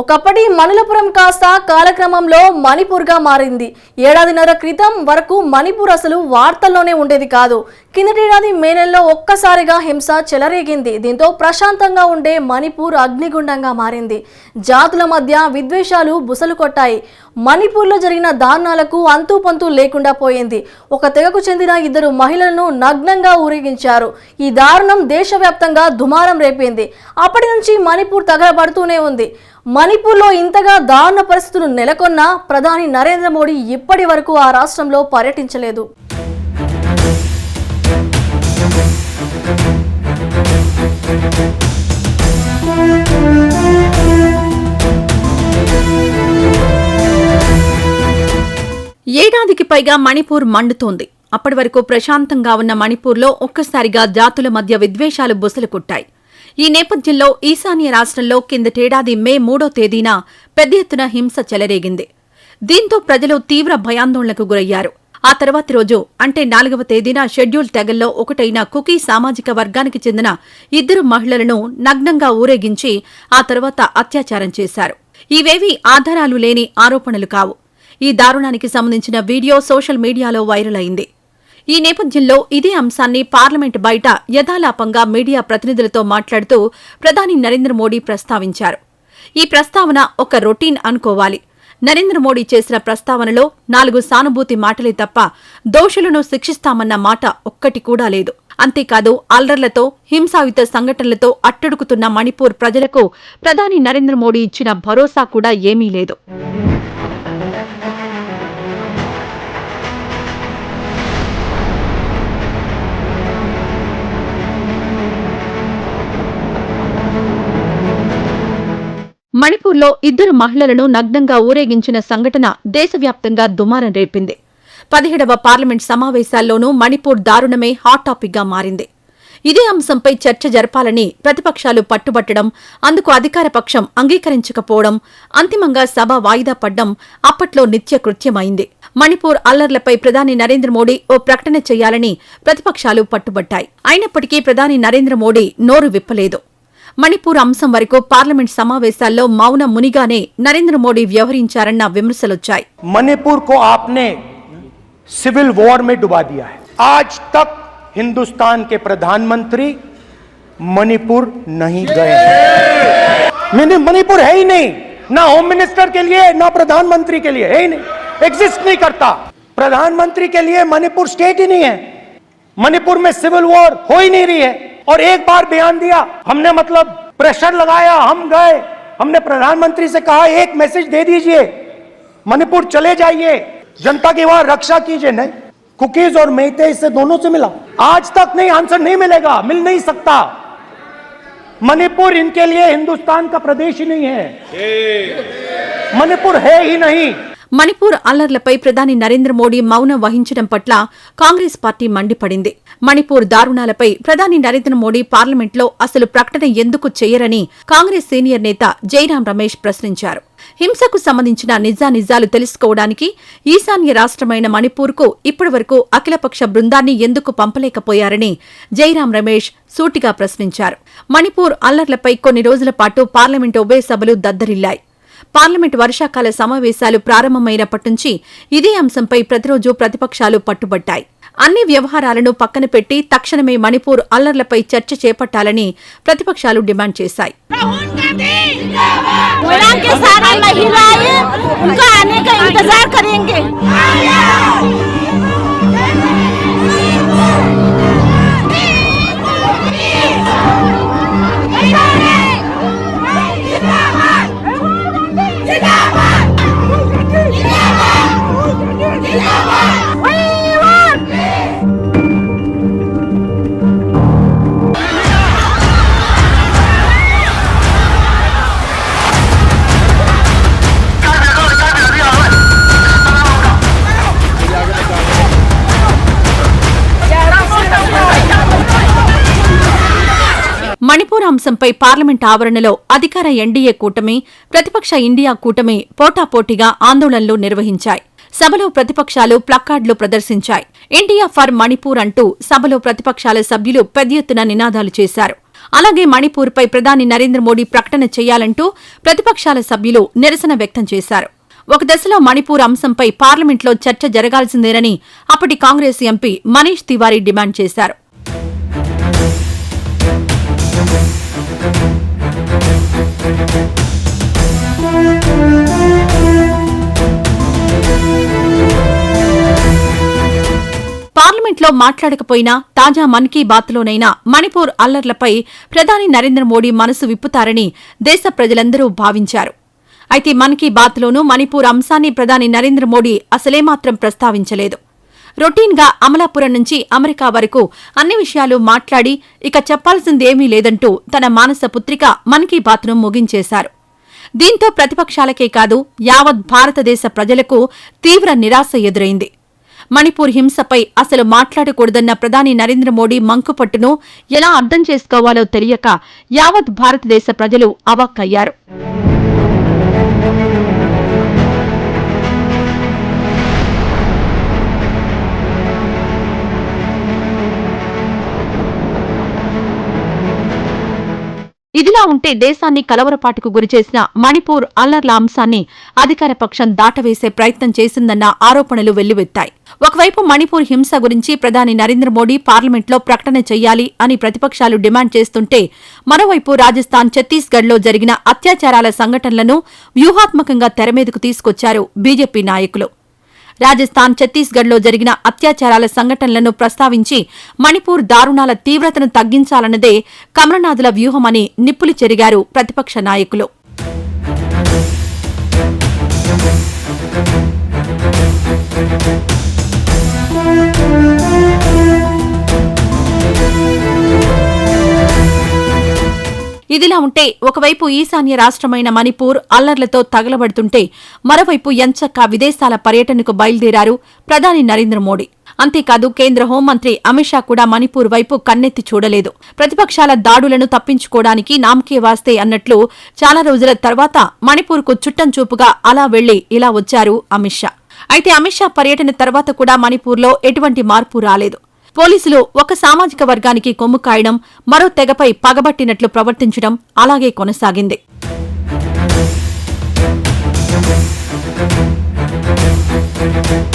ఒకప్పటి మణులపురం కాస్త కాలక్రమంలో మణిపూర్గా మారింది. ఏడాదిన్నర క్రితం వరకు మణిపూర్ అసలు వార్తల్లోనే ఉండేది కాదు. కిందటేడాది మే నెలలో ఒక్కసారిగా హింస చెలరేగింది. దీంతో ప్రశాంతంగా ఉండే మణిపూర్ అగ్నిగుండంగా మారింది. జాతుల మధ్య విద్వేషాలు బుసలు కొట్టాయి. మణిపూర్లో జరిగిన దారుణాలకు అంతుపంతు లేకుండా పోయింది. ఒక తెగకు చెందిన ఇద్దరు మహిళలను నగ్నంగా ఊరేగించారు. ఈ దారుణం దేశవ్యాప్తంగా దుమారం రేపింది. అప్పటి నుంచి మణిపూర్ తగలబడుతూనే ఉంది. మణిపూర్లో ఇంతగా దారుణ పరిస్థితులు నెలకొన్న ప్రధాని నరేంద్ర మోడీ ఇప్పటి వరకు ఆ రాష్ట్రంలో పర్యటించలేదు. ఏడాదికి పైగా మణిపూర్ మండుతోంది. అప్పటి వరకు ప్రశాంతంగా ఉన్న మణిపూర్లో ఒక్కసారిగా జాతుల మధ్య విద్వేషాలు బుసలు కొట్టాయి. ఈ నేపథ్యంలో ఈశాన్య రాష్ట్రంలో కిందటేడాది మే మూడో తేదీన పెద్ద ఎత్తున హింస చెలరేగింది. దీంతో ప్రజలు తీవ్ర భయాందోళనకు గురయ్యారు. ఆ తర్వాతి రోజు అంటే నాలుగవ తేదీన షెడ్యూల్ తెగల్లో ఒకటైన కుకీ సామాజిక వర్గానికి చెందిన ఇద్దరు మహిళలను నగ్నంగా ఊరేగించి ఆ తర్వాత అత్యాచారం చేశారు. ఇవేవీ ఆధారాలు లేని ఆరోపణలు కావు. ఈ దారుణానికి సంబంధించిన వీడియో సోషల్ మీడియాలో వైరల్ అయింది. ఈ నేపథ్యంలో ఇదే అంశాన్ని పార్లమెంట్ బయట యథాలాపంగా మీడియా ప్రతినిధులతో మాట్లాడుతూ ప్రధాని నరేంద్ర మోడీ ప్రస్తావించారు. ఈ ప్రస్తావన ఒక రొటీన్ అనుకోవాలి. నరేంద్ర మోడీ చేసిన ప్రస్తావనలో నాలుగు సానుభూతి మాటలే తప్ప దోషులను శిక్షిస్తామన్న మాట ఒక్కటి కూడా లేదు. అంతేకాదు అల్లర్లతో హింసాయుత సంఘటనలతో అట్టడుకుతున్న మణిపూర్ ప్రజలకు ప్రధాని నరేంద్ర మోడీ ఇచ్చిన భరోసా కూడా ఏమీ లేదు. జైపూర్లో ఇద్దరు మహిళలను నగ్నంగా ఊరేగించిన సంఘటన దేశవ్యాప్తంగా దుమారం రేపింది. పదిహేడవ పార్లమెంట్ సమావేశాల్లోనూ మణిపూర్ దారుణమే హాట్ టాపిక్గా మారింది. ఇదే అంశంపై చర్చ జరపాలని ప్రతిపక్షాలు పట్టుబట్టడం అందుకు అధికార పక్షం అంగీకరించకపోవడం అంతిమంగా సభ వాయిదా పడ్డం అప్పట్లో నిత్య కృత్యమైంది. మణిపూర్ అల్లర్లపై ప్రధాని నరేంద్ర మోడీ ఓ ప్రకటన చేయాలని ప్రతిపక్షాలు పట్టుబట్టాయి. అయినప్పటికీ ప్రధాని నరేంద్ర మోడీ నోరు విప్పలేదు. మణిపూర్ అంశం వరకు పార్లమెంట్ సమావేశాల్లో మౌన మునిగానే నరేంద్ర మోడీ వ్యవహరించారన్న విమర్శలొచ్చాయి मणिपुर को आपने सिविल वॉर में डुबा दिया है आज तक हिंदुस्तान के प्रधानमंत्री मणिपुर नहीं गए हैं मैंने मणिपुर है ही नहीं ना होम मिनिस्टर के लिए ना प्रधानमंत्री के लिए है ही नहीं एग्जिस्ट नहीं करता प्रधानमंत्री के लिए मणिपुर स्टेट ही नहीं है मणिपुर में सिविल वॉर हो ही नहीं रही है और एक बार बयान दिया हमने मतलब प्रेशर लगाया हम गए हमने प्रधानमंत्री से कहा एक मैसेज दे दीजिए मणिपुर चले जाइए जनता की वहाँ रक्षा कीजिए। नहीं कुकीज और मेहते इससे दोनों से मिला। आज तक नहीं आंसर नहीं मिलेगा मिल नहीं सकता। मणिपुर इनके लिए हिंदुस्तान का प्रदेश ही नहीं है। मणिपुर है ही नहीं। మణిపూర్ అల్లర్లపై ప్రధాని నరేంద్ర మోడీ మౌనం వహించడం పట్ల కాంగ్రెస్ పార్టీ మండిపడింది. మణిపూర్ దారుణాలపై ప్రధాని నరేంద్ర మోడీ పార్లమెంట్లో అసలు ప్రకటన ఎందుకు చేయరని కాంగ్రెస్ సీనియర్ నేత జైరాం రమేష్ ప్రశ్నించారు. హింసకు సంబంధించిన నిజానిజాలు తెలుసుకోవడానికి ఈశాన్య రాష్ట్రమైన మణిపూర్కు ఇప్పటివరకు అఖిలపక్ష బృందాన్ని ఎందుకు పంపలేకపోయారని జైరాం రమేష్ సూటిగా ప్రశ్నించారు. మణిపూర్ అల్లర్లపై కొన్ని రోజుల పాటు పార్లమెంటు ఉభయ సభలు దద్దరిల్లాయి. పార్లమెంట్ వర్షాకాల సమావేశాలు ప్రారంభమైనప్పటి నుంచి ఇదే అంశంపై ప్రతిరోజు ప్రతిపక్షాలు పట్టుబట్టాయి అన్ని వ్యవహారాలను పక్కన పెట్టి తక్షణమే మణిపూర్ అల్లర్లపై చర్చ చేపట్టాలని ప్రతిపక్షాలు డిమాండ్ చేశాయి राहुल गांधी वहाँ के सारा महिलाएं उनका आने का इंतजार करेंगे అంశంపై పార్లమెంట్ ఆవరణలో అధికార ఎన్డీఏ కూటమి ప్రతిపక్ష ఇండియా కూటమి పోటాపోటీగా ఆందోళనలు నిర్వహించాయి. సభలో ప్రతిపక్షాలు ప్లక్కార్డులు ప్రదర్శించాయి. ఇండియా ఫర్ మణిపూర్ అంటూ సభలో ప్రతిపక్షాల సభ్యులు పెద్ద ఎత్తున నినాదాలు చేశారు. అలాగే మణిపూర్పై ప్రధాని నరేంద్ర మోడీ ప్రకటన చేయాలంటూ ప్రతిపక్షాల సభ్యులు నిరసన వ్యక్తం చేశారు. ఒక దశలో మణిపూర్ అంశంపై పార్లమెంట్లో చర్చ జరగాల్సిందేనని అప్పటి కాంగ్రెస్ ఎంపీ మనీష్ తివారీ డిమాండ్ చేశారు. పార్లమెంట్లో మాట్లాడకపోయినా తాజా మన్ కీ బాత్లోనైనా మణిపూర్ అల్లర్లపై ప్రధాని నరేంద్ర మోడీ మనసు విప్పుతారని దేశ ప్రజలందరూ భావించారు. అయితే మన్ కీ బాత్లోనూ మణిపూర్ అంశాన్ని ప్రధాని నరేంద్ర మోడీ అసలేమాత్రం ప్రస్తావించలేదు. రొటీన్గా అమలాపురం నుంచి అమెరికా వరకు అన్ని విషయాలు మాట్లాడి ఇక చెప్పాల్సిందేమీ లేదంటూ తన మానస పుత్రిక మన్ కీ బాత్ను ముగించేశారు. దీంతో ప్రతిపక్షాలకే కాదు యావత్ భారతదేశ ప్రజలకు తీవ్ర నిరాశ ఎదురైంది. మణిపూర్ హింసపై అసలు మాట్లాడకూడదన్న ప్రధాని నరేంద్ర మోడీ మంకుపట్టును ఎలా అర్థం చేసుకోవాలో తెలియక యావత్ భారతదేశ ప్రజలు అవాక్కయ్యారు. ఇదిలా ఉంటే దేశాన్ని కలవరపాటుకు గురిచేసిన మణిపూర్ అల్లర్ల అంశాన్ని అధికార పక్షం దాటవేసే ప్రయత్నం చేసిందన్న ఆరోపణలు వెల్లువెత్తాయి. ఒకవైపు మణిపూర్ హింస గురించి ప్రధాని నరేంద్ర మోడీ పార్లమెంట్లో ప్రకటన చేయాలి అని ప్రతిపక్షాలు డిమాండ్ చేస్తుంటే మరోవైపు రాజస్థాన్ ఛత్తీస్గఢ్లో జరిగిన అత్యాచారాల సంఘటనలను వ్యూహాత్మకంగా తెరమీదకు తీసుకొచ్చారు బీజేపీ నాయకులు. రాజస్థాన్ ఛత్తీస్గఢ్లో జరిగిన అత్యాచారాల సంఘటనలను ప్రస్తావించి మణిపూర్ దారుణాల తీవ్రతను తగ్గించాలన్నదే కమలనాథుల వ్యూహమని నిప్పులు చెరిగారు ప్రతిపక్ష నాయకులు. ఇదిలా ఉంటే ఒకవైపు ఈశాన్య రాష్ట్రమైన మణిపూర్ అల్లర్లతో తగలబడుతుంటే మరోవైపు ఎంచక్క విదేశాల పర్యటనకు బయలుదేరారు ప్రధాని నరేంద్ర మోడీ. అంతేకాదు కేంద్ర హోంమంత్రి అమిత్ షా కూడా మణిపూర్ వైపు కన్నెత్తి చూడలేదు. ప్రతిపక్షాల దాడులను తప్పించుకోవడానికి నామకే వాస్తే అన్నట్లు చాలా రోజుల తర్వాత మణిపూర్కు చుట్టం చూపుగా అలా వెళ్ళి ఇలా వచ్చారు అమిత్ షా. అయితే అమిత్ షా పర్యటన తర్వాత కూడా మణిపూర్లో ఎటువంటి మార్పు రాలేదు. పోలీసులు ఒక సామాజిక వర్గానికి కొమ్ము కాయడం మరో తెగపై పగబట్టినట్లు ప్రవర్తించడం అలాగే కొనసాగింది. Thank